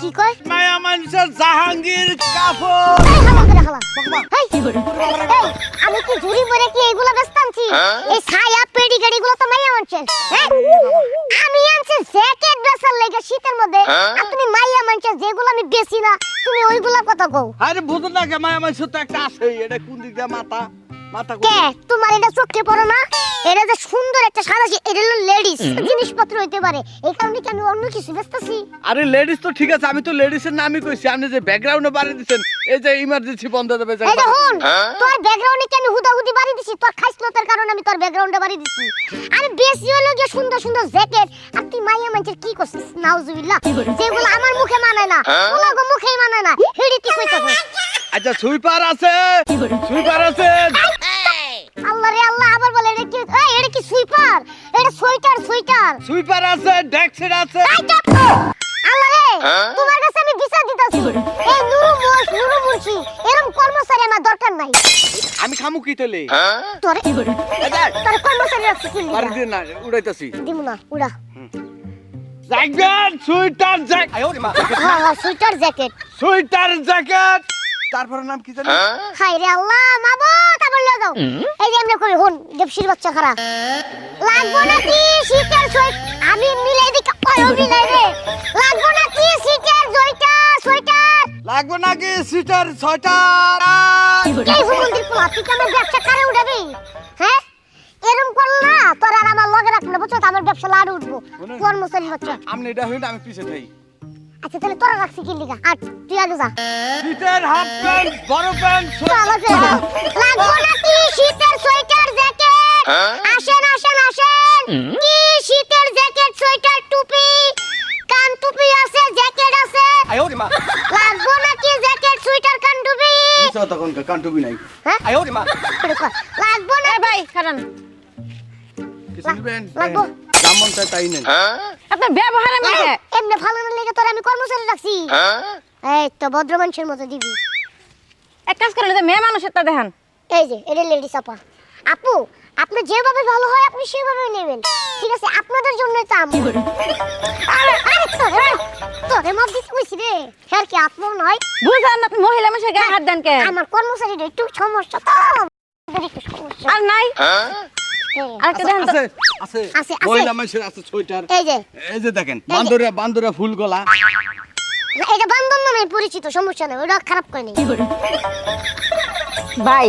কি কয়? মায়া মানুষের জাহাঙ্গীর কাপড়। আমি কি ঝুড়ি ভরে কি এগুলো ব্যস্ত এই ছায়া পেডি গাড়ি গুলো তো মাইয়া মানছেন হ্যাঁ? আমি আনছি জ্যাকেট বেচার লেগে শীতের মধ্যে। আর তুমি মাইয়া মানছেন যেগুলো আমি বেশি না তুমি ওইগুলা কথা কও। আরে বুঝো না কে মায়া মানুষের তো একটা আছে এটা কোন দিক দিয়ে মাথা? মাথা কোন কে তোমার এটা চোখে পড়ো না? এটা যে সুন্দর একটা সাদা এটা হলো লেডিস। জিনিসপত্র হইতে পারে। এই কারণে কি আমি অন্য কিছু বেচতেছি? আরে লেডিস তো ঠিক আছে আমি তো লেডিসের নামই কইছি। আপনি যে ব্যাকগ্রাউন্ডে বাড়ি দিচ্ছেন এই যে ইমার্জেন্সি বন্ধ দেবে এই দেখুন তোর ব্যাকগ্রাউন্ডে কি আমি হুদাহুদি বাড়ি দিছি? তোর খাইসলতের কারণে আমি তোর ব্যাকগ্রাউন্ডে বাড়ি দিছি। আমি বেশি হলো গিয়ে সুন্দর সুন্দর জ্যাকেট। আর তুই মাইয়া মানুষের কি করছিস? নাউজুবিল্লাহ। যেগুলো আমার মুখে মানায় না। ওগুলো মুখেই মানায় না। হেডি তুই কইতাছিস আচ্ছা সুইপার আছে। সুইপার আছে। আল্লাহ রে আল্লাহ আবার বলে এটা কি এই এটা কি সুইপার? এটা সুইটার সুইটার সুইপার আছে ডেক্সের আছে! আল্লাহ রে তোমার কাছে আমি বিচার দিতাছি এই নুরু মোশ নুরু মুন্সি এরকম কর্মচারী আমার দরকার নাই। আমি খামু কি তোলে তোরে? তোরে কর্মচারী রাখছি কি লিগা? দিয়ে না উড়াইতাছি। দিমু না উড়া। Jacket sweater jacket. হ্যাঁ হ্যাঁ সোয়েটার জ্যাকেট। Sweater jacket. তারপরে নাম কি জানি? হাই রে আল্লাহ মাবো তারপর লিয়ে যাও। এই যে এমনি করি হন দেবশির বাচ্চা খারাপ। লাগবো নাকি শীতের সোয়েট আমি মিলাই দিকে ওই মিলাই রে। লাগবো নাকি শীতের জয়টা সোয়েটার? লাগবে নাকি সুইটার ছয়টার এই হুমন্দির পোলা তুই কি আমার ব্যবসা কারে উঠাবি? হ্যাঁ? এরম করল না তোর আর আমার লগে রাখলে বুঝছ? তো আমার ব্যবসা লাড়ু উঠবো। কর্মচারী বাচ্চা আপনি এটা হইলে আমি পিছে থাই আচ্ছা তাহলে তোরা রাখছি কি লিগা? আর তুই আগে যা। শীতের হাফ প্যান্ট বড় প্যান্ট। লাগবো নাকি শীতের সোয়েটার জ্যাকেট? আসেন আসেন আসেন। কি শীতের জ্যাকেট সোয়েটার টুপি? কান টুপি আছে জ্যাকেট আছে। লাগবো নাকি জ্যাকেট সোয়েটার কান টুপি? তখন কান্টুবি নাই। হ্যাঁ? লাগবো না ভাই কারণ কিছু দিবেন লাগবো। যেমন চাই তাই নেন। আপনার ব্যবহার আমি এমনি ভালো না লেগে তোর আমি কর্মচারী রাখছি। এই তো ভদ্র মানুষের মতো দিবি। এক কাজ করেন যে মেয়ে মানুষের তা দেখান। এই যে এটা লেডিস আপা আপু আপনি যেভাবে ভালো হয় আপনি সেভাবে নেবেন। ঠিক আছে আপনাদের জন্যই তো আমি। আরে আরে তোরে তোরে মাপ দিতে কইছি রে। হ্যাঁ কি আপু নয়? বুঝান আপনি মহিলা মানুষের গায়ে হাত দেন কে আমার কর্মচারীর একটু সমস্যা তো ওদের একটু সমস্যা। আর নাই? হ্যাঁ। আরেকটা দেখেন তো। আছে আছে। আছে, আছে। মহিলা মানুষের আছে সোয়েটার। এই যে। এই যে দেখেন বান্দরে বান্দরে ফুল গলা। এটা বান্ধব নামে পরিচিত সমস্যা নেই ওটা খারাপ করে নেই। ভাই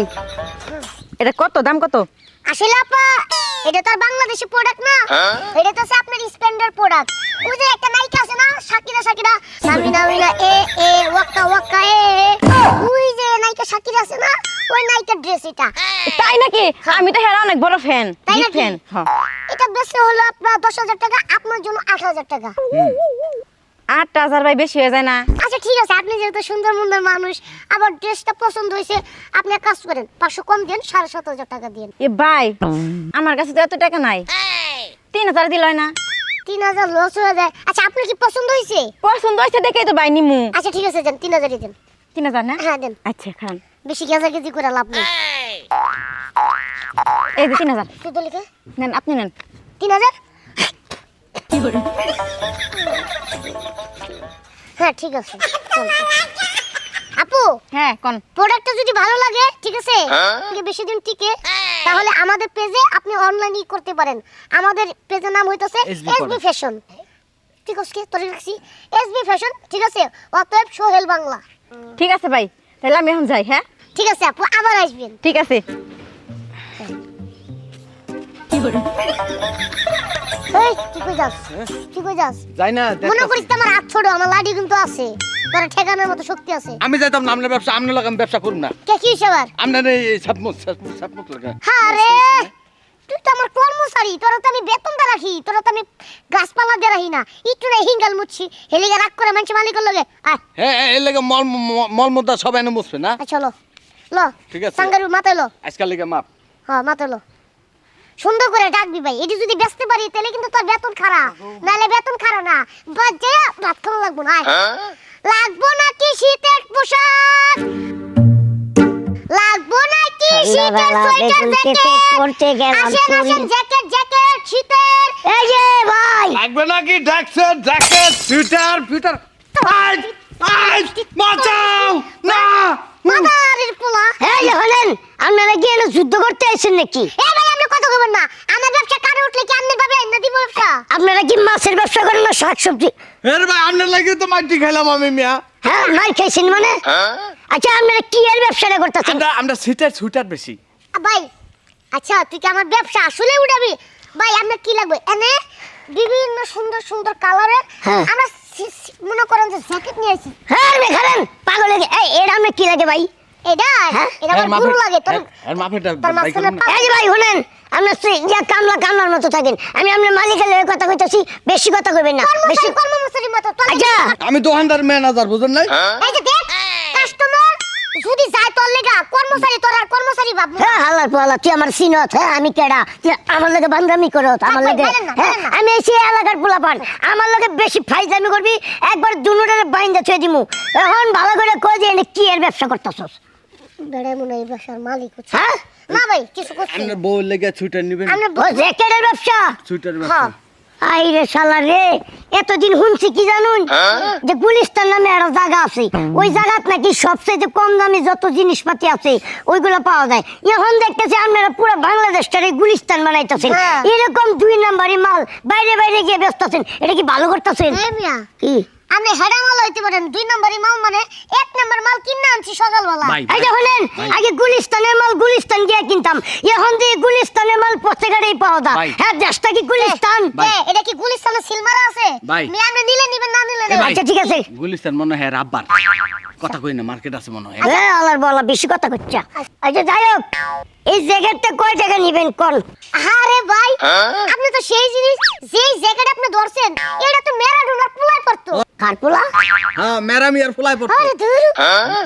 এটা কত দাম কত? আসলে আপা এটা তো আর বাংলাদেশি প্রোডাক্ট না। এটা তো আপনার স্প্লেন্ডার প্রোডাক্ট ওই যে একটা নায়িকা আছে না? শাকিরা শাকিরা সামিনা মিনা এ এ ওয়াক্কা ওয়াক্কা এ। ওই যে নায়িকা শাকিরা আছে না? ওই নায়িকার ড্রেস এটা। তাই নাকি? আমি তো হেরা অনেক বড় ফ্যান তাই নাকি? ফ্যান হ্যাঁ। এটা বেশি হলো আপনার দশ হাজার টাকা আপনার জন্য আট হাজার টাকা। আট হাজার ভাই বেশি হয়ে যায় না। ঠিক আছে আপনি যেহেতু সুন্দর মুন্দর মানুষ আবার ড্রেসটা পছন্দ হয়েছে আপনি এক কাজ করেন পাঁচশো কম দেন সাড়ে সাত হাজার টাকা দিন এ ভাই আমার কাছে তো এত টাকা নাই। তিন হাজার দিল না। তিন হাজার লস হয়ে যায়। আচ্ছা আপনার কি পছন্দ হয়েছে? পছন্দ হয়েছে দেখেই তো ভাই নিমু। আচ্ছা ঠিক আছে দেন তিন হাজারই দেন। তিন হাজার না? হ্যাঁ দেন। আচ্ছা খান। বেশি কেজি কেজি করে লাভ নেই? এই যে তিন হাজার। তো লিখে? নেন আপনি নেন। তিন হাজার? হ্যাঁ ঠিক আছে। আপু হ্যাঁ কোন? প্রোডাক্টটা যদি ভালো লাগে ঠিক আছে যদি বেশি দিন টিকে তাহলে আমাদের পেজে আপনি অনলাইন ই করতে পারেন। আমাদের পেজের নাম হইতাছে এসবি ফ্যাশন ঠিক আছে কি? তোরে রাখছি। এসবি ফ্যাশন ঠিক আছে? অতএব সোহেল বাংলা। ঠিক আছে ভাই তাহলে আমি এখন যাই হ্যাঁ? ঠিক আছে আপু আবার আসবেন। ঠিক আছে। এই তুই কই যাস তুই কই যাস যাই না মনে দেখতাছি। করিস তো আমার হাত ছোট আমার লাঠি কিন্তু আছে। তোর ঠেকানোর মতো শক্তি আছে। আমি যাইতাম না আপনার ব্যবসা আপনার লাগাম ব্যবসা করুন না। কে কি সেবার আপনার এই সাতমুখ সাতমুখ সাতমুখ লাগা। হ্যাঁ তুই তো আমার কর্মচারী তোরা তো আমি বেতন দা রাখি তোরা তো আমি গাছপালা দিয়ে রাখি না। একটু না হিঙ্গাল মুচ্ছি হেলিগা রাগ করে মানুষ মালিকের লগে আয়। হ্যাঁ হ্যাঁ, এর লাগে মল ম- মল মুদ্রা সব এনে মুছবে না? চলো। ল ঠিক আছে। সাঙ্গারু মাথায় লো। আজকাল লেগে মাপ। হ্যাঁ মাথায় লো। সুন্দর করে ডাকবি ভাই এটি যদি বেচতে পারি তাহলে কিন্তু তোর বেতন খারাপ। নাহলে বেতন খারাপ না। বাজে ভাত খাওয়া লাগবো না। লাগবো নাকি শীতের পোশাক? লাগবো নাকি শীতের সোয়েটার জ্যাকেট? আসেন আসেন জ্যাকেট জ্যাকেট শীতের। এই যে ভাই। লাগবে নাকি ড্যাক্সের জ্যাকেট সুইটার ফিটার তো আই আই বাঁচাও! না! মাদারের পোলা। এই হলেন আপনারা কি এনে যুদ্ধ করতে আইছেন নাকি? কইবেন না। আমার ব্যবসা কারে উঠলে কি আপনি ভাবে আইনা দিব ব্যবসা? আপনারা কি মাছের ব্যবসা করেন না শাকসবজি? এর ভাই আপনার লাগে তো মাটি খেলাম আমি মিয়া। হ্যাঁ মার খাইছেন মানে? আচ্ছা আপনারা কি এর ব্যবসাটা করতেছেন? আমরা আমরা সিটার সুটার বেশি। ভাই আচ্ছা তুই কি আমার ব্যবসা আসলে উড়াবি ভাই আপনার কি লাগবে? এনে বিভিন্ন সুন্দর সুন্দর কালারের আমরা সি- সি- মনে করেন যে জ্যাকেট নিয়ে আসি। হ্যাঁ আমি খালেন পাগল লাগে এই এটা আপনার কি লাগে ভাই? এটা? এটা আমার গুরু লাগে। তোর এর যে ভাই শুনেন। আপনার স্ত্রী যা কামলা কামলার মতো থাকেন। আমি আপনার মালিকের লগে কথা কইতাছি বেশি কথা কইবেন না বেশি কর্মচারীর মতো আচ্ছা! আমি দোকানদার ম্যানেজার বুঝেন নাই? এই যে দেখ কাস্টমার যদি যায় তোর লেগা কর্মচারী তোর আর কর্মচারী ভাববো হ্যাঁ হালার পালা তুই আমার সিনত হ্যাঁ আমি কেডা? তুই আমার লগে বান্দামি করো আমার লগে হ্যাঁ আমি এসে এলাকার পোলাপান আমার লগে বেশি ফাইজলামি করবি একবার দুনুটারে বাইন্দা ছুঁয়ে দিমু। এখন ভালো করে কই যে এনে কি এর ব্যবসা করতেছস? বেড়ে মনে এই ব্যবসার মালিক হচ্ছে। হ্যাঁ? না ভাই কিছু করছি। আপনার বউ লেগে ছুটার নিবেন। আমরা জ্যাকেটের ব্যবসা? ছুটার হ্যাঁ। ব্যবসা। আই রে শালা রে এতদিন শুনছি কি জানুন? যে গুলিস্তান নামে একটা জায়গা আছে। ওই জায়গাত নাকি সবচেয়ে কম দামে যত জিনিসপাতি আছে ওইগুলো পাওয়া যায়। এখন দেখতেছি আপনারা পুরো বাংলাদেশটারে গুলিস্তান বানাইতেছেন। এরকম দুই নাম্বারই মাল বাইরে বাইরে গিয়ে ব্যস্ত আছেন এটা কি ভালো করতেছেন? কি? আপনি হেডা মাল হইতে পারেন দুই নম্বরই মাল মানে এক নম্বর মাল কিনে আনছি সকালবেলা। এই যে হলেন আগে গুলিস্তানের মাল গুলিস্তান গিয়ে কিনতাম এখন দিয়ে গুলিস্তানের মাল প্রত্যেকেরই পাওয়া দা। হ্যাঁ দেশটা কি গুলিস্তান। এটা কি গুলিস্তানের সিলমারা আছে? আপনি নিলে নিবেন না নিলে আচ্ছা ঠিক আছে। গুলিস্তান মনে হয় রাব্বার। কথা কই না মার্কেট আছে মনে হয়। হ্যাঁ আলার বলা বেশি কথা করছে আচ্ছা যাই হোক এই জ্যাকেটটা কয় টাকা নিবেন কোন? আরে ভাই আপনি তো সেই জিনিস যেই জ্যাকেট আপনি ধরছেন এটা তো ম্যারাডোনার পোলায় পড়তো কার পোলা? হ্যাঁ ম্যারামি আর ফুলাই পড়তো আরে ধুর।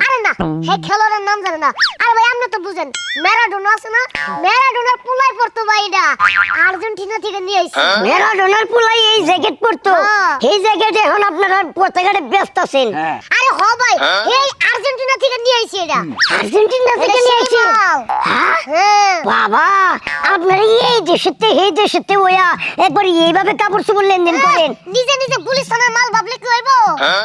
আরে না হে খেলোয়াড়ের নাম জানে না। আরে ভাই আপনি তো বুঝেন ম্যারাডোনা আছে না? ম্যারাডোনার পোলাই পড়তো ভাই এটা। আর্জেন্টিনা থেকে নিয়ে আইছে। ম্যারাডোনার পোলাই এই জ্যাকেট পড়তো এই জ্যাকেট এখন আপনারা প্রত্যেকটা ব্যস্ত আছেন। হ্যাঁ। আরে হ ভাই এই আর্জেন্টিনা থেকে নিয়ে আইছে এটা। আর্জেন্টিনা থেকে নিয়ে আইছে। হ্যাঁ। বাবা আপনারা এই দেশেতে এই দেশেতে ওয়া একবার এইভাবে কাপড় চোপড় লেনদেন করেন। নিজে নিজে মাল ভাবলে কি হইব?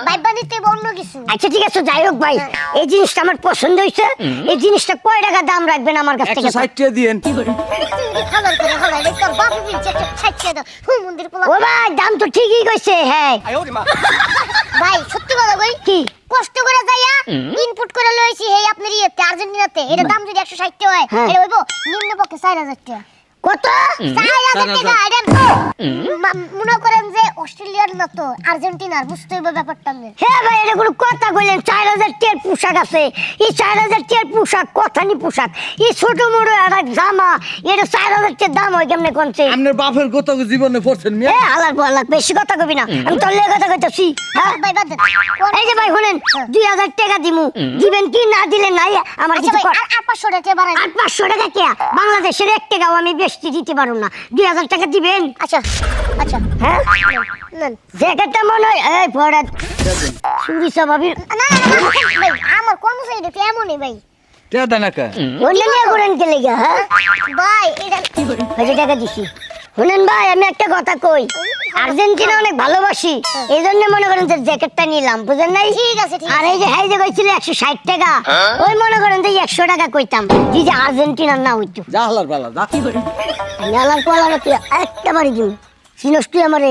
ভাইবা নিতে অন্য কিছু। আচ্ছা ঠিক আছে যাই হোক ভাই। এই জিনিসটা আমার পছন্দ হইছে। এই জিনিসটা কয় টাকা দাম রাখবেন আমার কাছ থেকে? ষাটটা দিয়েন। ও ভাই দাম তো ঠিকই কইছে হ্যাঁ। ভাই সত্যি কথা কই? কি? কষ্ট করে যাইয়া ইনপুট করে লইছি হেই আপনার ইয়েতে আর্জেন্টিনাতে এর দাম যদি 160 টাকা হয় এটা হইবো নিম্ন পক্ষে 4000 টাকা। কত? 4000 টাকা এটা মা- মনে করেন যে অস্ট্রেলিয়ার না তো আর্জেন্টিনার বুঝতে হইবে ব্যাপারটা হ্যাঁ ভাই এটা কোনো কথা কইলেন 4000 টাকার পোশাক আছে। এই 4000 টাকার পোশাক কথানি পোশাক। এই ছোট মোটো একটা জামা এটা 4000 টাকার দাম হয় কেমনে কোনছে আপনার বাপের কত জীবনে পড়ছেন মিয়া? এ হালার পালাক বেশি কথা কবি না। আমি তোর লেগে কথা কইতাছি হ্যাঁ? ভাই বাদ এই যে ভাই শুনেন দুই হাজার টাকা দিমু। দিবেন কি না দিলে নাই আমার কিছু আট পাঁচশো টাকা বাড়াই আট পাঁচশো টাকা কে? বাংলাদেশের এক টাকাও আমি বেশি দিতে পারুম না। দুই হাজার টাকা দিবেন? আচ্ছা আচ্ছা। হ্যাঁ? জ্যাকেটটা মনে হয় এই পড়া চুরি স্বভাবের না ভাই আমার কর্মচারী দেখতে এমনই ভাই। টিয়া দেন একা অন্য নিয়ে করেন কে লেগে হ্যাঁ? ভাই এটা হাজার টাকা দিছি। শুনেন ভাই আমি একটা কথা কই। আর্জেন্টিনা অনেক ভালোবাসি। এই জন্য মনে করেন যে জ্যাকেটটা নিলাম বুঝেন নাই? ঠিক আছে আর এই যে হাই যে কইছিল একশো ষাট টাকা। ওই মনে করেন যে একশো টাকা কইতাম জি যে আর্জেন্টিনার না হইতো। যা হালার পালা যা। নালার পালানো তুই একটা বাড়ি দিন চিনস তুই আমারে।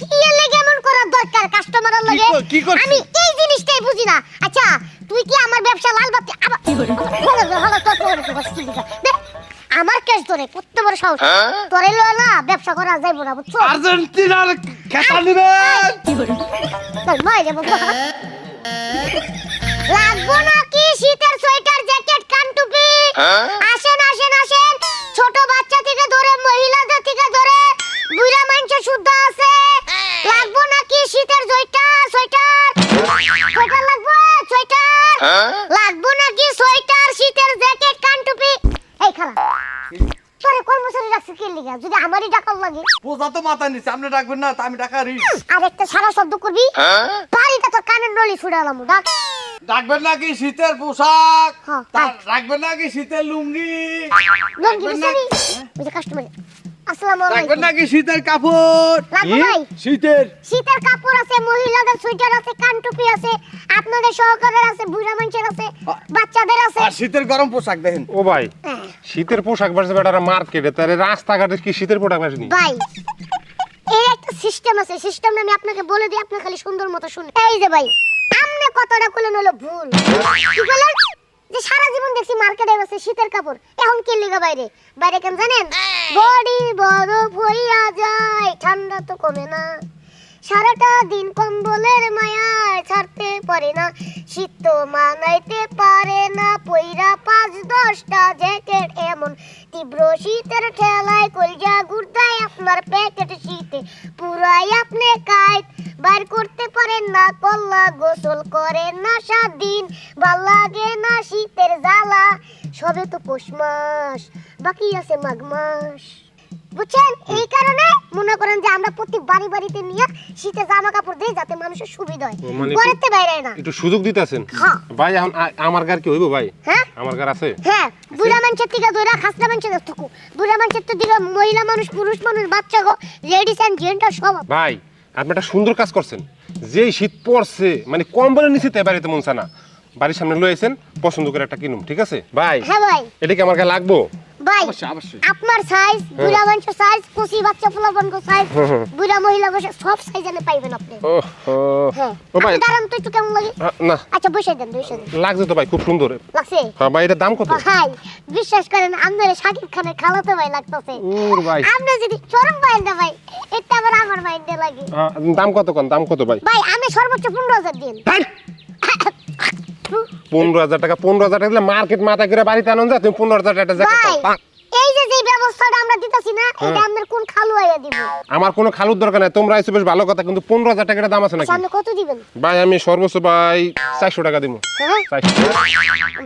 কি এর লাগে এমন করার দরকার কাস্টমারের লাগে? কি করছিস? আমি এই জিনিসটাই বুঝি না। আচ্ছা তুই কি আমার ব্যবসা লাল বাতি আবার হলো হলো, হলো তোর পরে তো কি দিছা বে, আমার কেস ধরে কত বড় সাহস। তোরে লো না ব্যবসা করা যাইব না বুঝছ? আর্জেন্টিনার খেতা নিবেন তোর মাই যাব লাগবো নাকি? শীতের সোয়েটার জ্যাকেট কান টুপি? আসেন আসেন আসেন। ছোট বাচ্চা থেকে ধরে মহিলাদের থেকে ধরে বুড়া মানুষ শুদ্ধ আছে। লাগবো নাকি শীতের সোয়েটার সোয়েটার? সোয়েটার লাগবো সোয়েটার? লাগবো নাকি সোয়েটার শীতের জ্যাকেট কান টুপি? এই খালা তোরে কর্মচারী রাখছি কে লিগা? যদি আমারই ডাকাল লাগে। পোজা তো মাথা নিচ্ছে আপনি ডাকবেন না তা আমি ডাকা রি আর একটা সারা শব্দ করবি? বাড়িটা তোর কানের নলি ছুড়ালাম ডাক। ডাকবেন নাকি শীতের পোশাক? হ্যাঁ, রাখবেন নাকি শীতের লুঙ্গি? লঙ্গি রাখবেন না- বিছানি ওই যে কাস্টমার আসসালামু লাগবে আলাইকুম। নাকি শীতের কাপড়? শীতের। শীতের কাপড় আছে মহিলাদের সোয়েটার আছে কানটুপি আছে আপনাদের সহকারের আছে বুড়া মানুষের আছে বাচ্চাদের আছে। আর শীতের গরম পোশাক দেখেন। ও ভাই হ্যাঁ। শীতের পোশাক বাড়ছে বেটারা মার্কেটে তারে রাস্তাঘাটে কি শীতের পোশাক ভাই এই একটা সিস্টেম আছে সিস্টেম আমি আপনাকে বলে দিই আপনি খালি সুন্দর মতো শুনে এই যে ভাই আমনে কতটা কইলেন হলো ভুল। কি বলেন যে সারা জীবন দেখছি মার্কেটে গেছে শীতের কাপড়। এখন কি লিগা বাইরে? বাইরে কেন জানেন? বডি বরফ হইয়া যায় ঠান্ডা তো কমে না। সারাটা দিন কম্বলের মায়ায় ছাড়তে পারে না। শীত তো মানাইতে পারে না পইরা পাঁচ দশটা জ্যাকেট এমন। তীব্র শীতের ঠেলায় কলজা গুড়দায় আপনার প্যাকেট শীতে পুরাই আপনি কাইট বাইর করতে পারেন না কল্লা গোসল করেন না সাত দিন ভালো লাগে না শীতের জ্বালা। সবে তো পৌষ মাস বাকি আছে মাঘ মাস। বুঝছেন? এই কারণে মনে করেন যে আমরা প্রতি বাড়ি বাড়িতে নিয়ে শীতে জামা কাপড় দিই যাতে মানুষের সুবিধা হয়। ও, মানে বাইরে না। একটু সুযোগ দিতেছেন? হ্যাঁ। ভাই এখন আমার গার কি হইব ভাই? হ্যাঁ? আমার গার আছে? হ্যাঁ বুড়া মানুষের থেকে ধরে খাসরা মানুষের থাকু। বুড়া মানুষের তো দিকে মহিলা মানুষ পুরুষ মানুষ বাচ্চা গো লেডিস এন্ড জেন্টার সব। ভাই আপনি একটা সুন্দর কাজ করছেন। যেই শীত পড়ছে মানে কম্বলের নিচে তাই বাড়িতে মনসা না। বাড়ির সামনে লয়েছেন পছন্দ করে একটা কিনুম ঠিক আছে? ভাই হ্যাঁ ভাই। এটা কি আমার কাছে লাগবো? ভাই আপনার সাইজ বুড়া মানুষের সাইজ কুচি বাচ্চা ফুলাবন কো সাইজ বুড়া মহিলা বসে সব সাইজ এনে পাইবেন আপনি। ও ও হ্যাঁ। ভাই দাঁড়ান তো একটু কেমন লাগে? না। আচ্ছা বসে দেন বসে দেন। লাগছে তো ভাই খুব সুন্দর। লাগছে? হ্যাঁ ভাই এটার দাম কত? ভাই বিশ্বাস করেন আপনার শাকিব খানের খালাতো ভাই লাগতেছে। ওর ভাই। আপনি যদি চরম পাইন না ভাই এটা আবার আমার মাইন্ডে লাগে। দাম কত কোন? দাম কত ভাই? ভাই আমি সর্বোচ্চ পনেরো হাজার দিন। পনেরো হাজার টাকা পনেরো হাজার টাকা দিলে মার্কেট মাথা করে বাড়িতে আনন্দ যায় তুমি পনেরো হাজার টাকা জ্যাকেট ভাই পাও। এই যে যে ব্যবস্থাটা আমরা দিতেছি না এটা আপনার কোন খালু আইয়া দিব? আমার কোনো খালুর দরকার নাই তোমরা এসে বেশ ভালো কথা কিন্তু পনেরো হাজার টাকার দাম আছে নাকি? সামনে কত দিবেন? ভাই আমি সর্বোচ্চ ভাই চারশো টাকা দিব হ্যাঁ।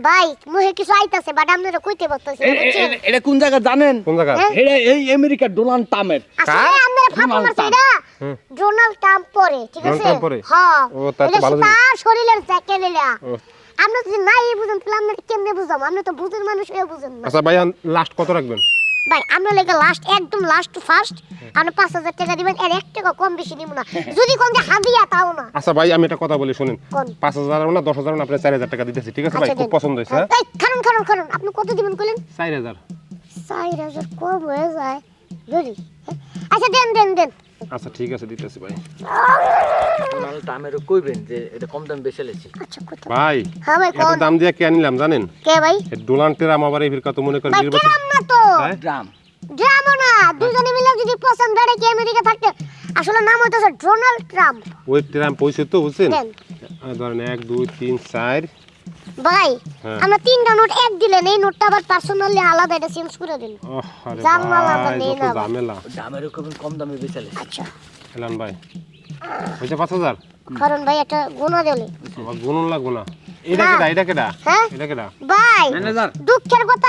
ভাই মুহে কিছু আইতাছে বাট আপনারা কইতে পারতেছি এটা কোন জায়গা জানেন? কোন জায়গা? হ্যাঁ? এটা এই আমেরিকার ডোনাল্ড ট্রাম্পের। আসলে? আপনারা ফাঁপা ডোনাল্ড মারছে ট্রাম্প। এটা ডোনাল্ড ট্রাম্প পরে ঠিক আছে? হ্যাঁ। ও, এটা। তার শরীরের জ্যাকেট এলা। আপনি যদি নাই বুঝেন তাহলে আপনারা কেমনে বুঝাম আপনি তো বুঝেন মানুষ হয়ে বুঝেন না। আচ্ছা ভাই লাস্ট কত রাখবেন? ভাই আমরা লেগে লাস্ট একদম লাস্ট টু ফার্স্ট আপনি পাঁচ হাজার টাকা দিবেন এর এক টাকা কম বেশি নিব না। যদি কম যে হাদিয়া তাও না। আচ্ছা ভাই আমি একটা কথা বলি শুনেন? পাঁচ হাজার না দশ হাজার না আপনি চার হাজার টাকা দিতেছি ঠিক আছে ভাই? আচ্ছা, খুব পছন্দ হয়েছে হ্যাঁ? এই, খারুন খারুন খারুন আপনি কত দিবেন কইলেন? চার হাজার। চার হাজার কম হয়ে যায়। ধরি আচ্ছা দেন দেন দেন। আচ্ছা ঠিক আছে দিতেছি ভাই। কইবেন যে এটা কম দাম বেশি লেছি। আচ্ছা ভাই হ্যাঁ ভাই এত দাম দিয়ে কে আনিলাম জানেন? কে ভাই? আবার মনে করেন নির্বাচন না তো? হ্যাঁ? ড্রাম না। দুজনে মিলে যদি পছন্দ হয় কি আমেরিকা থাকতে আসলে নাম হইতেছে ডোনাল্ড ট্রাম্প। ওই ট্রাম্প পয়সা তো বুঝছেন? ধরেন এক দুই তিন চার ভাই হ্যাঁ। আমরা তিনটা নোট এক দিলেন এই নোটটা আবার পার্সোনালি আলাদা এটা চেঞ্জ করে দিন ওহ, আরে জানলা নেই না। ঝামেলা। দামের কম কম দামে বেচালে আচ্ছা। এলান ভাই পাঁচ হাজার? কারণ ভাই একটা গুণা দিলে। আমার গুনুন লাগবো না। এটা। কেডা এটা কেডা? হ্যাঁ? এটা কেডা? ভাই দুঃখের কথা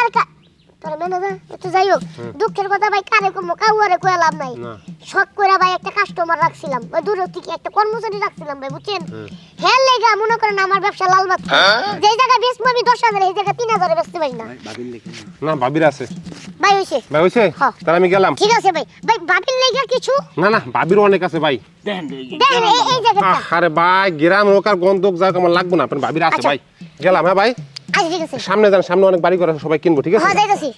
তোর ম্যানেজার একটু যাই হোক। দুঃখের কথা ভাই কারে কমো কাউয়ারে কয়ে লাভ নাই। না। শখ করে ভাই একটা কাস্টমার রাখছিলাম। ওই দূর থেকে একটা কর্মচারী রাখছিলাম ভাই বুঝছেন? হ্যাঁ লেগা মনে করেন আমার ব্যবসা লাল বাত যে জায়গায় বেচবো আমি দশ হাজার এই জায়গায় তিন হাজারে বেচতে পারি না। না। ভাবির আছে। ভাই হয়েছে ভাই হয়েছে হ্যাঁ। তাহলে আমি গেলাম। ঠিক আছে ভাই। ভাই ভাবির লেগা কিছু? না না ভাবিরও অনেক আছে ভাই। দেখেন এই জায়গাটা। আরে ভাই গ্রাম হোক আর গন্ধক যাক আমার লাগবো না আপনার ভাবির আছে আচ্ছা। ভাই। গেলাম হ্যাঁ ভাই? আচ্ছা ঠিক আছে। সামনে যান সামনে অনেক বাড়ি করা সবাই কিনবো ঠিক আছে? হ্যাঁ যাইতাছি।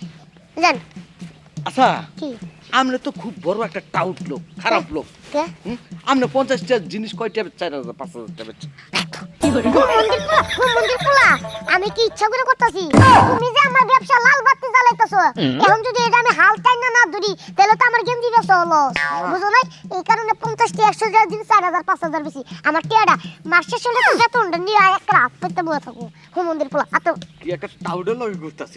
যান। আচ্ছা কি? আমরা তো খুব বড় একটা টাউট লোক খারাপ লোক? আমরা পঞ্চাশটা জিনিস কয়টা চার হাজার পাঁচ হাজার টাকা বেচি? মন্দির পোলা, কোন মন্দির পোলা? আমি কি ইচ্ছা করে করতেছি? তুমি যে আমার ব্যবসা লাল বাতি জ্বালাইতেছো এখন যদি এটা আমি হাল টাইম না না ধরি তাহলে তো আমার গেঞ্জি ব্যবসা হলো। বুঝো নাই? এই কারণে পঞ্চাশটি একশো টাকা দিন চার হাজার পাঁচ হাজার বেশি। আমার টিয়াটা মাসের শেষে তো বেতনটা নিয়ে একটা হাত পেতে বয়ে থাকো হো মন্দির পোলা আত। কি একটা টাউটের লোক ঘুরতেছি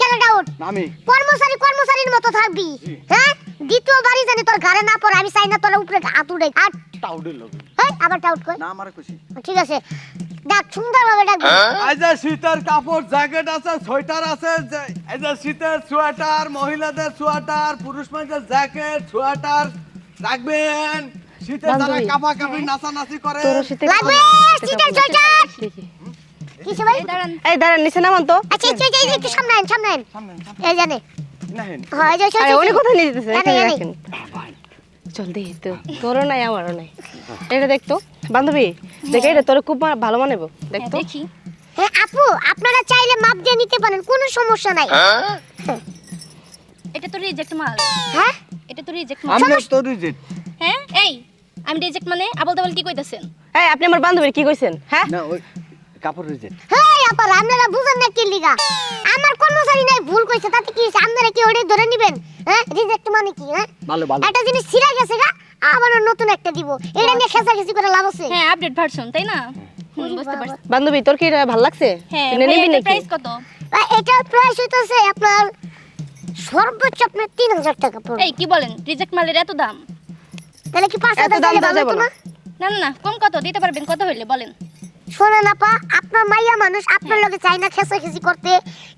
কেন ডাউট আমি। কর্মচারী কর্মচারীর মতো থাকবি হ্যাঁ? দ্বিতীয় বাড়ি জানি তোর ঘরে না পড়ে আমি চাই না তোর উপরে হাত আর টাউটের লোক হেই, আবার ডাউট কই? না আমার খুশি। ঠিক আছে। ডাক সুন্দরভাবে ডাকবি এই যে শীতের কাপড় জ্যাকেট আছে সোয়েটার আছে যে- এই যে শীতের সোয়েটার মহিলাদের সোয়েটার পুরুষ মানুষের জ্যাকেট সোয়েটার রাখবেন। শীতে যারা কাপা কাপি নাচানাচি করে। লাগবে সিটার জয়টার কিসে ভাই? এই দাঁড়ান। নিচে নামান তো। আচ্ছা আচ্ছা আচ্ছা, এই যে একটু সামনে আইন সামনে সামনে। এই জানে। না হয় যে আরে উনি কোথায় নিয়ে যেতেছেন এখানে রাখেন। চল দেখি তো তোরও নাই আমারও নাই। এটা দেখতো বান্ধবী দেখে এটা তোর খুব ভালো মানাবো হ্যাঁ, দেখতো দেখি। হ্যাঁ আপু আপনারা চাইলে মাপ দিয়ে নিতে পারেন কোনো সমস্যা নাই। এটা তো রিজেক্ট মাল। হ্যাঁ? এটা তো রিজেক্ট মাল। আমরা তো রিজেক্ট হ্যাঁ এই আমি রিজেক্ট মানে আবল তাবল কি কইতাছেন? এই আপনি আমার বান্ধবীর কি কইছেন? হ্যাঁ? না ওই কাপড় রিজেক্ট হ্যাঁ? আপা আপনারা বুঝেন না কি লিগা? আমার কর্মচারী নাই ভুল কইছে তাতে কি হইছে? আপনারা কি ওরে ধরে নেবেন? হ্যাঁ? রিজেক্ট মানে কি হ্যাঁ? ভালো ভালো। একটা জিনিস ছিঁড়া গেছে গা আবার নতুন একটা দিব। এটা নিয়ে খেসাখেসি করে লাভ আছে? হ্যাঁ আপডেট ভার্সন তাই না? বুঝতে পারছি। বান্ধবী তোর কি এটা ভালো লাগছে? হ্যাঁ নিবি নাকি? প্রাইস কত? এটার প্রাইস হইতাছে আপনার সর্বোচ্চ আপনার তিন হাজার টাকা পড়বে। এই কি বলেন? রিজেক্ট মালের এত দাম? তাহলে কি পাঁচ এত হাজার দাম টাকা। না। না না না কম কত? দিতে পারবেন কত হইলে বলেন। শোনেন আপা আপনার মাইয়া মানুষ আপনার লগে চাই না খেসাখেসি করতে।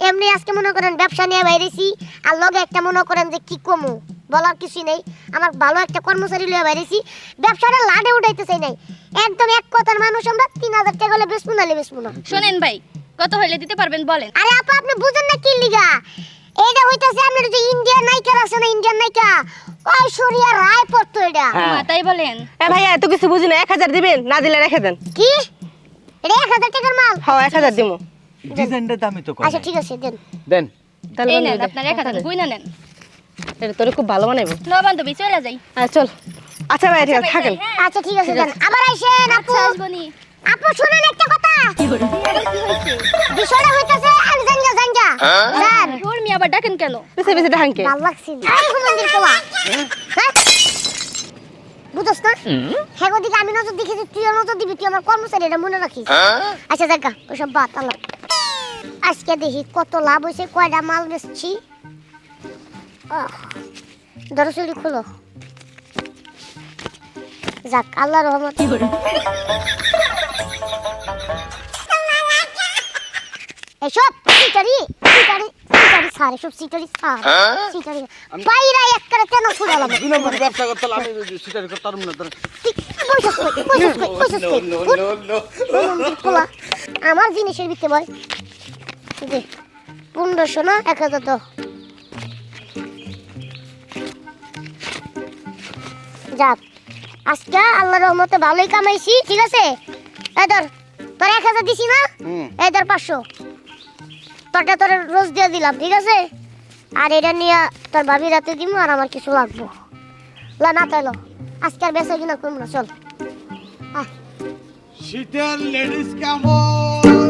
এমনি আজকে মনে করেন ব্যবসা নিয়ে বাইরেছি আর লগে একটা মনে করেন যে কি কমু বলার কিছু নেই। আমার ভালো একটা কর্মচারী লিয়ে বাইরেছি ব্যবসাটা লাডে উঠাইতে চাই নাই। একদম এক কথার মানুষ আমরা তিন হাজার টাকা হলে বেসবো না বেসবো না। শোনেন ভাই কত হইলে দিতে পারবেন বলেন। আরে আপা আপনি বুঝেন না কি লিগা? এটা হইতাছে আপনার যে ইন্ডিয়ান নায়িকা আছে না ইন্ডিয়ান নায়িকা? ঐশ্বরিয়া রায় পড়তো এটা। হ্যাঁ, তাই বলেন। এ ভাইয়া এত কিছু বুঝি না এক হাজার দিবেন না দিলে রেখে দেন। কি? এটা এক হাজার টাকার মাল। হ্যাঁ এক হাজার দিবো ডিজাইনটা দামি তো কম আচ্ছা ঠিক আছে দেন। দেন। তাহলে এই নেন আপনার এক হাজার গুইনা নেন। এটা তোর খুব ভালো মানাবো ন বান্ধবী চলে যাই। হ্যাঁ চল। আচ্ছা ভাই ঠিক আছে থাকেন। হ্যাঁ। আচ্ছা ঠিক আছে দেন। আবার আইসেন আপু। আচ্ছা আসবনি আপু শুনেন একটা কথা। বিষয়টা হইতাছে আমি জাঙ্গা জাঙ্গা জান শর্মি আবার ডাকেন কেন? পিছে পিছে ডাহাঙ্কে ভালো লাগছে এই হুমন্দির পোলা। হ্যাঁ? বুঝছ না? হ্যাঁ ওদিকে আমি নজর দেখেছি তুই নজর দিবি তুই আমার কর্মচারী এটা মনে রাখিস। আচ্ছা জাঙ্গা ওসব বাদ আল্লাহ আজকে দেখি কত লাভ হয়েছে কয়টা মাল বেচছি। ধরো চুরি খুলো। যাক আল্লাহ রহমত। এসব সিটারি সিটারি সিটারি সার এসব সিটারি সার সিটারি বাইরা এক করে কেন দুই নম্বর ব্যবসা করতে না আমার জিনিসের ভিতরে বয় দে পনেরোশো না? এক হাজার তো যাক। আজকে আল্লাহর রহমতে ভালোই কামাইছি ঠিক আছে? এই ধর তোর এক হাজার দিছি না। এই ধর পাঁচশো। তোরটা তোর রোজ দিয়ে দিলাম, ঠিক আছে? আর এটা নিয়ে তোর ভাবি রাতে দিব আর আমার কিছু লাগবো। লা, না তাইলো আজকে আর বেসা কিনা কম না, চল। শীতের লেডিস কাপড়